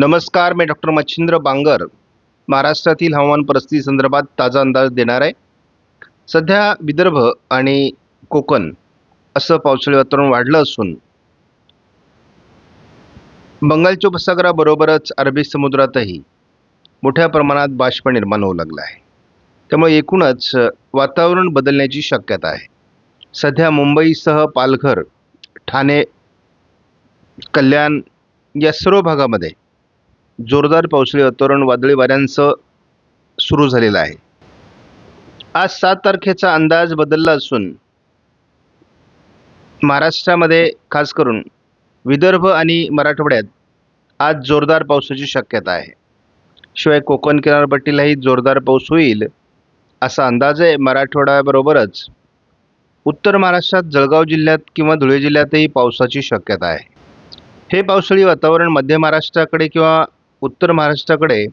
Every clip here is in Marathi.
नमस्कार मी डॉक्टर मच्छिंद्र बांगर. महाराष्ट्रातील हवामान परिस्थिती संदर्भात ताजा अंदाज देणार आहे. सध्या विदर्भ आणि कोकण असं पावसाळी वातावरण वाढलं असून बंगालच्या उपसागराबरोबरच अरबी समुद्रातही मोठ्या प्रमाणात बाष्प निर्माण होऊ लागला आहे. त्यामुळे एकूणच वातावरण बदलण्याची शक्यता आहे. सध्या मुंबईसह पालघर ठाणे कल्याण या सर्व भागामध्ये जोरदार पावसाळी वातावरण वादळी वाऱ्यांचं सुरू झालेलं आहे. आज सात तारखेचा अंदाज बदलला असून महाराष्ट्रामध्ये खास करून विदर्भ आणि मराठवाड्यात आज जोरदार पावसाची शक्यता आहे. शिवाय कोकण किनारपट्टीलाही जोरदार पाऊस होईल असा अंदाज आहे मराठवाड्याबरोबरच. उत्तर महाराष्ट्रात जळगाव जिल्ह्यात किंवा धुळे जिल्ह्यातही पावसाची शक्यता आहे. हे पावसाळी वातावरण मध्य महाराष्ट्राकडे किंवा उत्तर महाराष्ट्राकडे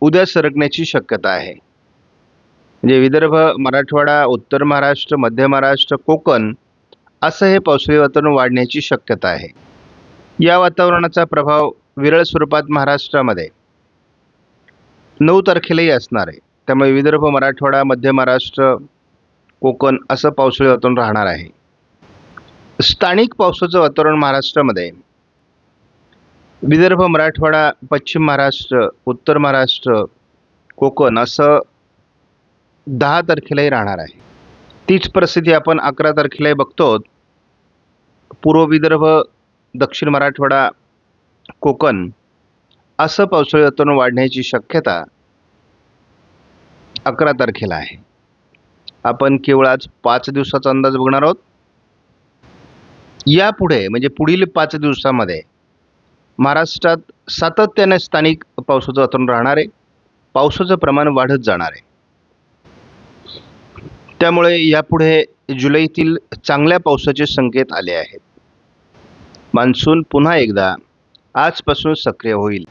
उद्या सरकण्याची शक्यता आहे. म्हणजे विदर्भ मराठवाडा उत्तर महाराष्ट्र मध्य महाराष्ट्र कोकण असं हे पावसाळी वातावरण वाढण्याची शक्यता आहे. या वातावरणाचा प्रभाव विरळ स्वरूपात महाराष्ट्रामध्ये नऊ तारखेलाही असणार आहे. त्यामुळे विदर्भ मराठवाडा मध्य महाराष्ट्र कोकण असं पावसाळी वातावरण राहणार आहे. स्थानिक पावसाचं वातावरण महाराष्ट्रामध्ये विदर्भ मराठवाडा पश्चिम महाराष्ट्र उत्तर महाराष्ट्र कोकण असं दहा तारखेलाही राहणार आहे. तीच परिस्थिती आपण अकरा तारखेलाही बघतो. पूर्व विदर्भ दक्षिण मराठवाडा कोकण असं पावसाळी वातावरण वाढण्याची शक्यता अकरा तारखेला आहे. आपण केवळ आज पाच दिवसाचा अंदाज बघणार आहोत. यापुढे म्हणजे पुढील पाच दिवसामध्ये महाराष्ट्रात सातत्याने स्थानिक पावसाचं वातावरण राहणार आहे. पावसाचं प्रमाण वाढत जाणार आहे. त्यामुळे यापुढे जुलैतील चांगल्या पावसाचे संकेत आले आहेत. मान्सून पुन्हा एकदा आजपासून सक्रिय होईल.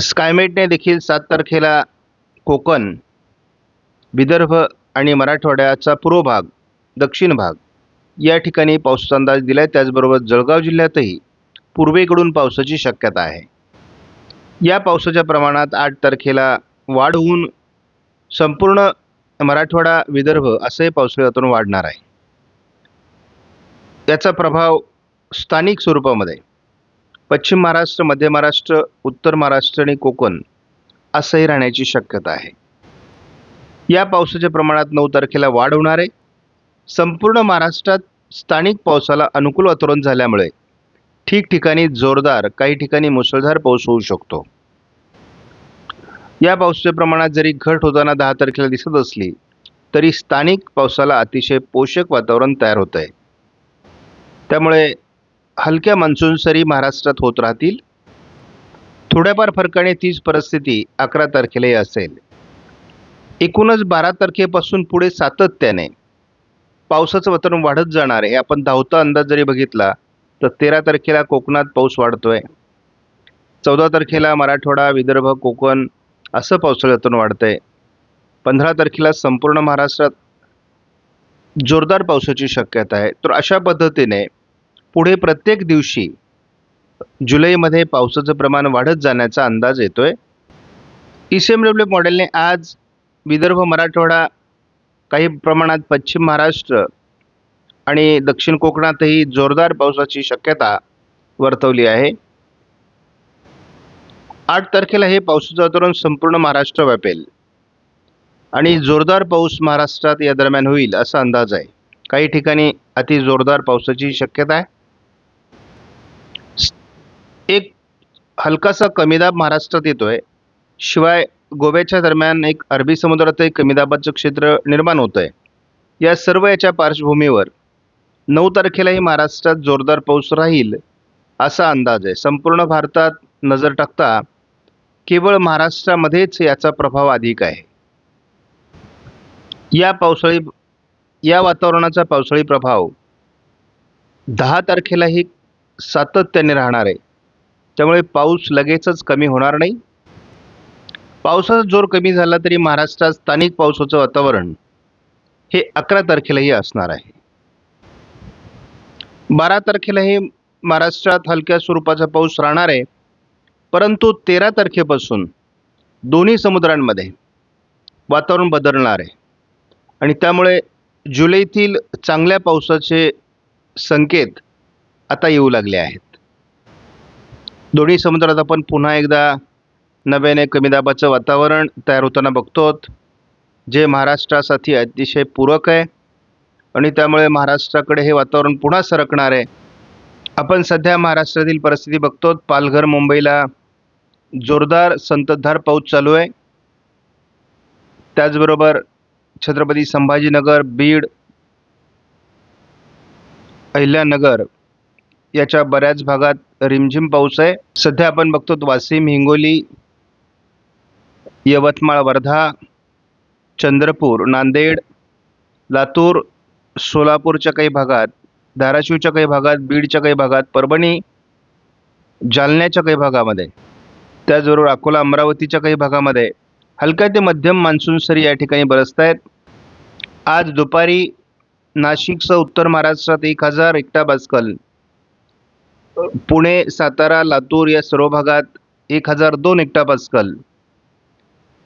स्कायमेटने देखील सात तारखेला कोकण विदर्भ आणि मराठवाड्याचा पूर्व भाग दक्षिण भाग या ठिकाणी पावसाचा अंदाज दिला आहे त्याचबरोबर जळगाव जिल्ह्यातही पूर्वेकडून पावसाची शक्यता आहे. या पावसाच्या प्रमाणात आठ तारखेला वाढ होऊन संपूर्ण मराठवाडा विदर्भ असंही पावसाळी वातावरण वाढणार आहे. याचा प्रभाव स्थानिक स्वरूपामध्ये पश्चिम महाराष्ट्र मध्य महाराष्ट्र उत्तर महाराष्ट्र आणि कोकण असंही राहण्याची शक्यता आहे. या पावसाच्या प्रमाणात नऊ तारखेला वाढ होणार आहे. संपूर्ण महाराष्ट्रात स्थानिक पावसाला अनुकूल वातावरण झाल्यामुळे ठिकठिकाणी जोरदार काही ठिकाणी मुसळधार पाऊस होऊ शकतो. या पावसाच्या प्रमाणात जरी घट होताना दहा तारखेला दिसत असली तरी स्थानिक पावसाला अतिशय पोषक वातावरण तयार होत आहे त्यामुळे हलक्या मान्सून सरी महाराष्ट्रात होत राहतील. थोड्याफार फरकाने तीच परिस्थिती अकरा तारखेलाही असेल. एकूणच बारा तारखेपासून पुढे सातत्याने पावसाचं वातावरण वाढत जाणार आहे. आपण धावता अंदाज जरी बघितला तर तेरा तारखेला कोकणात पाऊस वाढतोय. चौदा तारखेला मराठवाडा विदर्भ कोकण असं पावसाळ्यातून वाढतंय. पंधरा तारखेला संपूर्ण महाराष्ट्रात जोरदार पावसाची शक्यता आहे. तर अशा पद्धतीने पुढे प्रत्येक दिवशी जुलैमध्ये पावसाचं प्रमाण वाढत जाण्याचा अंदाज येतोय. ई सी एम डब्ल्यू मॉडेलने आज विदर्भ मराठवाडा काही प्रमाणात पश्चिम महाराष्ट्र आणि दक्षिण कोकणातही जोरदार पावसाची शक्यता वर्तवली आहे. आठ तारखेला हे पावसाचं वातावरण संपूर्ण महाराष्ट्र व्यापेल आणि जोरदार पाऊस महाराष्ट्रात या दरम्यान होईल असा अंदाज आहे. काही ठिकाणी अति जोरदार पावसाची शक्यता आहे. एक हलकासा कमीदाब महाराष्ट्रात येतोय. शिवाय गोव्याच्या दरम्यान एक अरबी समुद्रातही कमीदाबाचं कमी दाबाचं क्षेत्र निर्माण होतं आहे या सर्व याच्या पार्श्वभूमीवर नऊ तारखेलाही महाराष्ट्रात जोरदार पाऊस राहील असा अंदाज आहे. संपूर्ण भारतात नजर टाकता केवळ महाराष्ट्रामध्येच याचा प्रभाव अधिक आहे. या पावसाळी या वातावरणाचा पावसाळी प्रभाव दहा तारखेलाही सातत्याने राहणार आहे. त्यामुळे पाऊस लगेचच कमी होणार नाही. पावसाचा जोर कमी झाला तरी महाराष्ट्रात स्थानिक पावसाचं वातावरण हे अकरा तारखेलाही असणार आहे. बारा तारखेलाही महाराष्ट्रात हलक्या स्वरूपाचा पाऊस राहणार आहे. परंतु तेरा तारखेपासून दोन्ही समुद्रांमध्ये वातावरण बदलणार आहे. आणि त्यामुळे जुलैतील चांगल्या पावसाचे संकेत आता येऊ लागले आहेत. दोन्ही समुद्रात आपण पुन्हा एकदा नव्याने कमी दाबाचं वातावरण तयार होताना बघतो जे महाराष्ट्रासाठी अतिशय पूरक आहे. आणि त्यामुळे महाराष्ट्राकडे हे वातावरण पुन्हा सरकणार आहे. आपण सध्या महाराष्ट्रातील परिस्थिती बघतो पालघर मुंबईला जोरदार संततधार पाऊस चालू आहे. त्याचबरोबर छत्रपती संभाजीनगर बीड अहिल्यानगर याच्या बऱ्याच भागात रिमझिम पाऊस आहे. सध्या आपण बघतो वाशिम हिंगोली यवतमाळ वर्धा चंद्रपूर नांदेड लातूर सोलापूरच्या काही भागात धाराशिवच्या काही भागात बीडच्या काही भागात परभणी जालन्याच्या काही भागामध्ये त्याचबरोबर अकोला अमरावतीच्या काही भागामध्ये हलक्या ते मध्यम मान्सून सरी या ठिकाणी बरसत आहेत आज दुपारी नाशिकसह उत्तर महाराष्ट्रात एक हजार एकटा बास्कल. पुणे सातारा लातूर या सर्व भागात एक हजार दोन एकटा पास्कल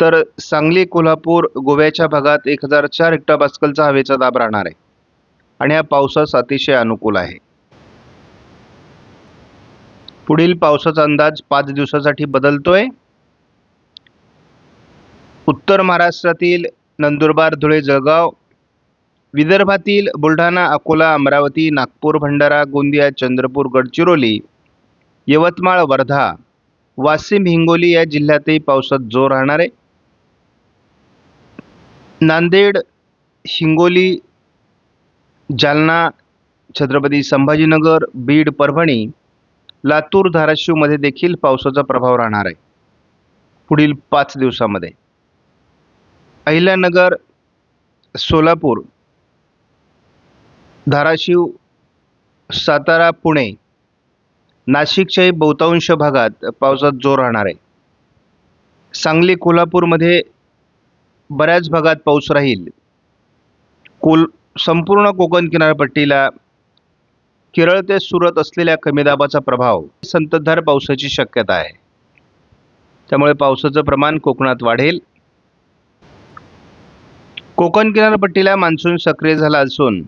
तर सांगली कोल्हापूर गोव्याच्या भागात एक हजार चार हेक्टा पास्कलचा हवेचा दाब राहणार आहे. आणि हा पावसास अतिशय अनुकूल आहे. पुढील पावसाचा अंदाज पाच दिवसासाठी बदलतोय. उत्तर महाराष्ट्रातील नंदुरबार धुळे जळगाव विदर्भातील बुलढाणा अकोला अमरावती नागपूर भंडारा गोंदिया चंद्रपूर गडचिरोली यवतमाळ वर्धा वाशिम हिंगोली या जिल्ह्यातही पावसात जोर राहणार आहे. नांदेड हिंगोली जालना छत्रपती संभाजीनगर बीड परभणी लातूर धाराशिवमध्ये देखील पावसाचा प्रभाव राहणार आहे. पुढील पाच दिवसामध्ये. अहिल्यानगर सोलापूर धाराशिव सातारा पुणे नाशिकच्याही बहुतांश भागात पावसात जोर राहणार आहे. सांगली कोल्हापूरमध्ये बऱ्याच भागात पाऊस राहील. कोल संपूर्ण कोकण किनारपट्टीला केरळ ते सुरत असलेल्या कमी दाबाचा प्रभाव संततधार पावसाची शक्यता आहे. त्यामुळे पावसाचं प्रमाण कोकणात वाढेल. कोकण किनारपट्टीला मान्सून सक्रिय झाला असून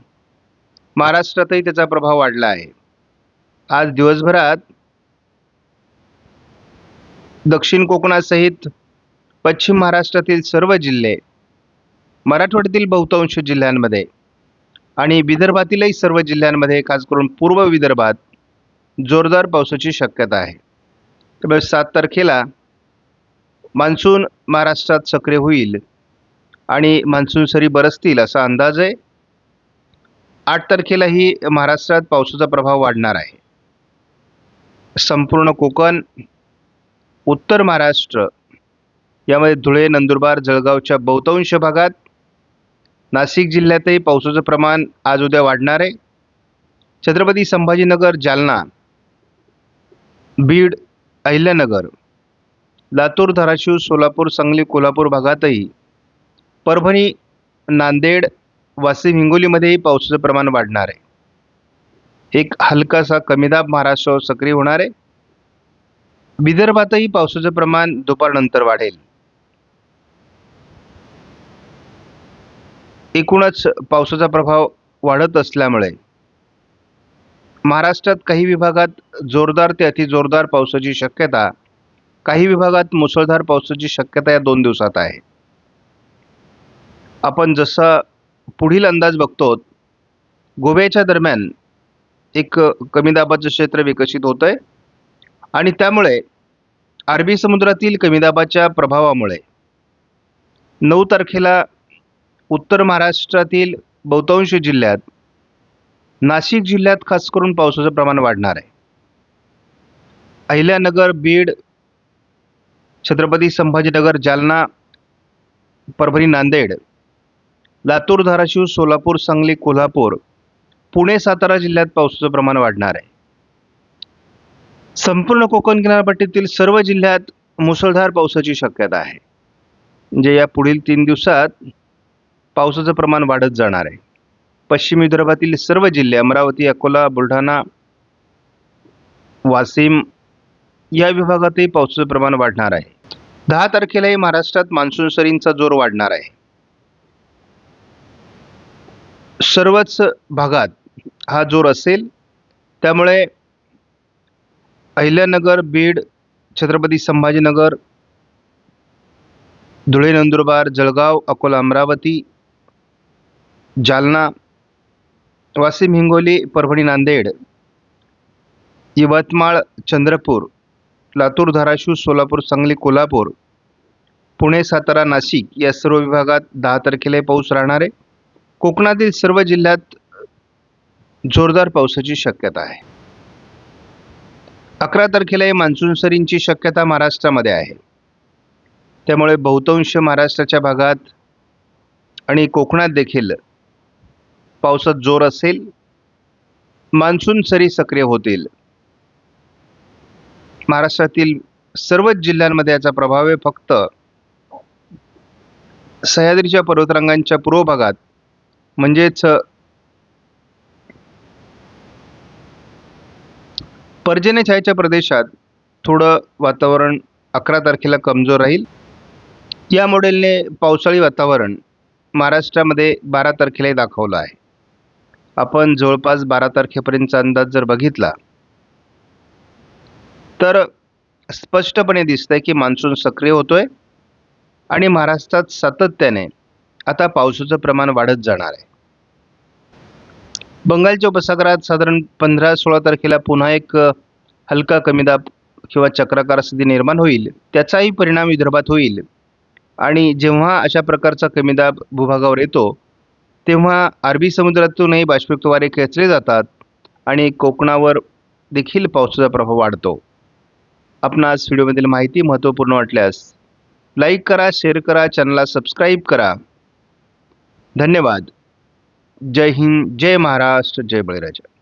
महाराष्ट्रातही त्याचा प्रभाव वाढला आहे. आज दिवसभरात दक्षिण कोकणासहित पश्चिम महाराष्ट्रातील सर्व जिल्हे मराठवाड्यातील बहुतांश जिल्ह्यांमध्ये आणि विदर्भातीलही सर्व जिल्ह्यांमध्ये खास करून पूर्व विदर्भात जोरदार पावसाची शक्यता आहे. त्यामुळे सात तारखेला मान्सून महाराष्ट्रात सक्रिय होईल आणि मान्सून सरी बरसतील असा अंदाज आहे. आठ तारखेलाही महाराष्ट्रात पावसाचा प्रभाव वाढणार आहे. संपूर्ण कोकण उत्तर महाराष्ट्र यामध्ये धुळे नंदुरबार जळगावच्या बहुतांश भागात नाशिक जिल्ह्यातही पावसाचं प्रमाण आज उद्या वाढणार आहे. छत्रपती संभाजीनगर जालना बीड अहिल्यानगर लातूर धाराशिव सोलापूर सांगली कोल्हापूर भागातही परभणी नांदेड वाशिम हिंगोलीमध्येही पावसाचं प्रमाण वाढणार आहे. एक हलकासा कमीदाब महाराष्ट्रावर सक्रिय होणार आहे. विदर्भातही पावसाचं प्रमाण दुपारनंतर वाढेल. एकूणच पावसाचा प्रभाव वाढत असल्यामुळे महाराष्ट्रात काही विभागात जोरदार ते अतिजोरदार पावसाची शक्यता काही विभागात मुसळधार पावसाची शक्यता या दोन दिवसात आहे. आपण जसं पुढील अंदाज बघतो गोव्याच्या दरम्यान एक कमी दाबाचं क्षेत्र विकसित होतं आहे आणि त्यामुळे अरबी समुद्रातील कमी दाबाच्या प्रभावामुळे नऊ तारखेला उत्तर महाराष्ट्रातील बहुतांश जिल्ह्यात नाशिक जिल्ह्यात खास करून पावसाचं प्रमाण वाढणार आहे. अहिल्यानगर बीड छत्रपती संभाजीनगर जालना परभणी नांदेड लातूर धाराशिव सोलापूर सांगली कोल्हापूर पुणे सातारा जिल्ह्यात पावसाचं प्रमाण वाढणार आहे. संपूर्ण कोकण किनारपट्टीतील सर्व जिल्ह्यात मुसळधार पावसाची शक्यता आहे. म्हणजे या पुढील तीन दिवसात पावसाचं प्रमाण वाढत जाणार आहे. पश्चिम विदर्भातील सर्व जिल्हे अमरावती अकोला बुलढाणा वाशिम या विभागातही पावसाचं प्रमाण वाढणार आहे. दहा तारखेलाही महाराष्ट्रात मान्सून सरींचा जोर वाढणार आहे. सर्वच भागात हा जोर असेल. त्यामुळे अहिल्यानगर बीड छत्रपती संभाजीनगर धुळे नंदुरबार जळगाव अकोला अमरावती जालना वाशिम हिंगोली परभणी नांदेड यवतमाळ चंद्रपूर लातूर धाराशिव सोलापूर सांगली कोल्हापूर पुणे सातारा नाशिक या सर्व विभागात दहा तारखेला पाऊस राहणार आहे. कोकणातील सर्व जिल्ह्यात जोरदार पावसाची शक्यता आहे. अकरा तारखेला मान्सून सरींची शक्यता महाराष्ट्रामध्ये आहे. त्यामुळे बहुतांश महाराष्ट्राच्या भागात आणि कोकणात देखील पावसात जोर असेल मान्सून सरी सक्रिय होतील. महाराष्ट्रातील सर्वच जिल्ह्यांमध्ये याचा प्रभाव आहे. फक्त सह्याद्रीच्या पर्वतरांगांच्या पूर्व भागात म्हणजेच पर्जन्य छायाच्या प्रदेशात थोडं वातावरण अकरा तारखेला कमजोर राहील. या मॉडेलने पावसाळी वातावरण महाराष्ट्रामध्ये बारा तारखेलाही दाखवलं आहे. आपण जवळपास बारा तारखेपर्यंतचा अंदाज जर बघितला तर स्पष्टपणे दिसतंय की मान्सून सक्रिय होतोय आणि महाराष्ट्रात सातत्याने आता पावसाचं प्रमाण वाढत जाणार आहे. बंगालच्या उपसागरात साधारण पंधरा सोळा तारखेला पुन्हा एक हलका कमी दाब किंवा चक्राकार स्थिती निर्माण होईल. त्याचाही परिणाम विदर्भात होईल. आणि जेव्हा अशा प्रकारचा कमी दाब भूभागावर येतो तेव्हा अरबी समुद्रातूनही बाष्पयुक्त वारे खेचले जातात आणि कोकणावर देखील पावसाचा प्रभाव वाढतो. आपणास व्हिडिओमधील माहिती महत्त्वपूर्ण वाटल्यास लाईक करा शेअर करा चॅनलला सबस्क्राईब करा. धन्यवाद. जय हिंद जय महाराष्ट्र जय बळीराजा.